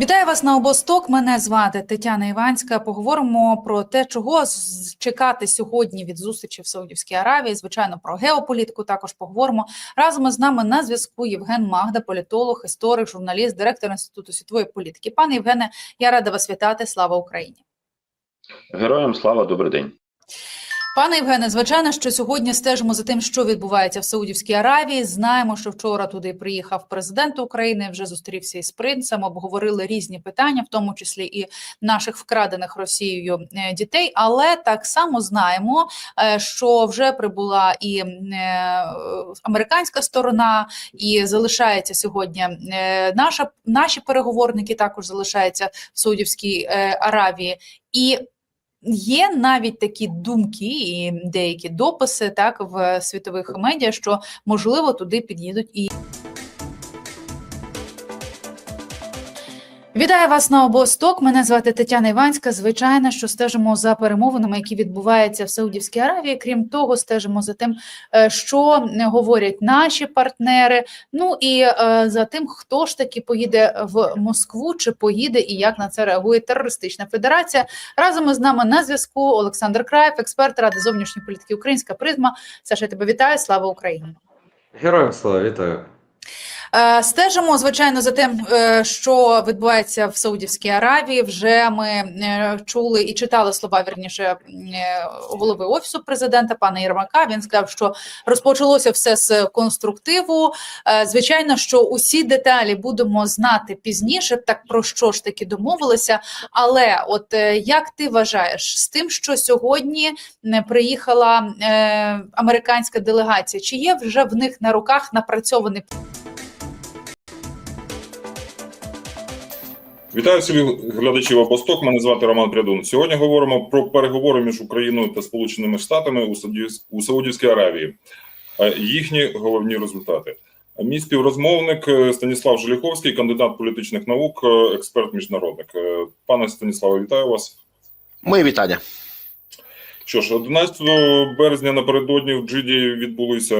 Вітаю вас на обосток. Мене звати Тетяна Іванська. Поговоримо про те, чого чекати сьогодні від зустрічі в Саудівській Аравії. Звичайно, про геополітику також поговоримо. Разом із нами на зв'язку Євген Магда, політолог, історик, журналіст, директор інституту світової політики. Пане Євгене, я рада вас вітати. Слава Україні. Героям слава, добрий день. Пане Євгене, звичайно, що сьогодні стежимо за тим, що відбувається в Саудівській Аравії. Знаємо, що вчора туди приїхав президент України, вже зустрівся із принцем, обговорили різні питання, в тому числі і наших вкрадених Росією е, дітей. Але так само знаємо, е, що вже прибула і е, американська сторона, і залишається сьогодні наша наші переговорники також залишаються в Саудівській Аравії і. Є навіть такі думки і деякі дописи так в світових медіа, що можливо туди під'їдуть і. Вітаю вас на обосток. Мене звати Тетяна Іванська. Звичайно, що стежимо за перемовинами, які відбуваються в Саудівській Аравії. Крім того, стежимо за тим, е, що говорять наші партнери. Ну і е, за тим, хто ж таки поїде в Москву, чи поїде і як на це реагує терористична федерація. Разом із нами на зв'язку Олександр Краєв, експерт Ради зовнішньої політики Українська призма. Саша, тебе вітаю. Слава Україні! Героям слава вітаю. Е, Стежимо, звичайно, за тим, е, що відбувається в Саудівській Аравії. Вже ми е, чули і читали слова вірніше голови офісу президента пана Єрмака. Він сказав, що розпочалося все з конструктиву. Звичайно, що усі деталі будемо знати пізніше. Так про що ж таки домовилися. Але, от як ти вважаєш, з тим, що сьогодні приїхала американська делегація, чи є вже в них на руках напрацьований Вітаю всіх глядачів Обосток. Мене звати Роман Прядун. Сьогодні говоримо про переговори між Україною та Сполученими Штатами у Саудівській Аравії. Е, Їхні головні результати. Мій співрозмовник е, Станіслав Желіховський, кандидат політичних наук, е, експерт міжнародник. Пане Станіславе, вітаю вас. Мої вітання. Що ж, 11 березня напередодні в Джиді відбулися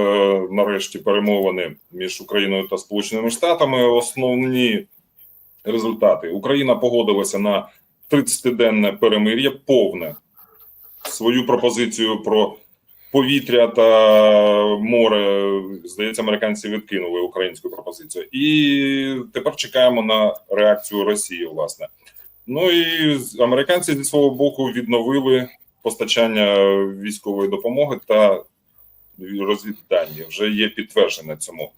нарешті перемовини між Україною та Сполученими Штатами. Основні результати: Україна погодилася на 30-денне перемир'я, повне свою пропозицію про повітря та море. Здається, американці відкинули українську пропозицію, і тепер чекаємо на реакцію Росії. Власне, ну і американці зі свого боку відновили постачання військової допомоги та розвіддані. Вже є підтвердження цьому.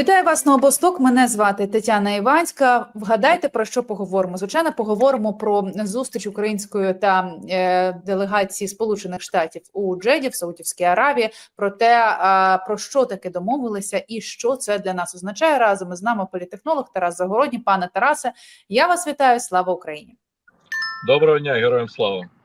Вітаю вас на обосток. Мене звати Тетяна Іванська. Вгадайте про що поговоримо. Звичайно, поговоримо про зустріч української та е, делегації Сполучених Штатів у Джеді в Саудівській Аравії. Про те, а, про що таки домовилися, і що це для нас означає. Разом із нами політехнолог Тарас Загородній. Пане Тарасе, я вас вітаю. Слава Україні. Доброго дня, героям слава.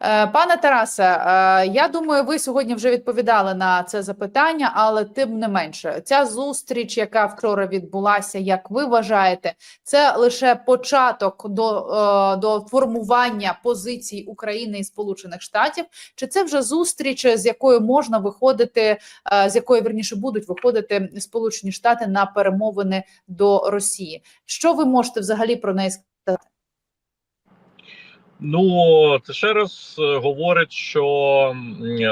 Е, Пане Тарасе, е, я думаю, ви сьогодні вже відповідали на це запитання, але тим не менше, ця зустріч, яка вчора відбулася, як ви вважаєте, це лише початок до, е, до формування позицій України і Сполучених Штатів, чи це вже зустріч, з якою можна виходити, з якої верніше будуть виходити Сполучені Штати на перемовини до Росії? Що ви можете взагалі про неї сказати? Ну це ще раз е, говорить, що е,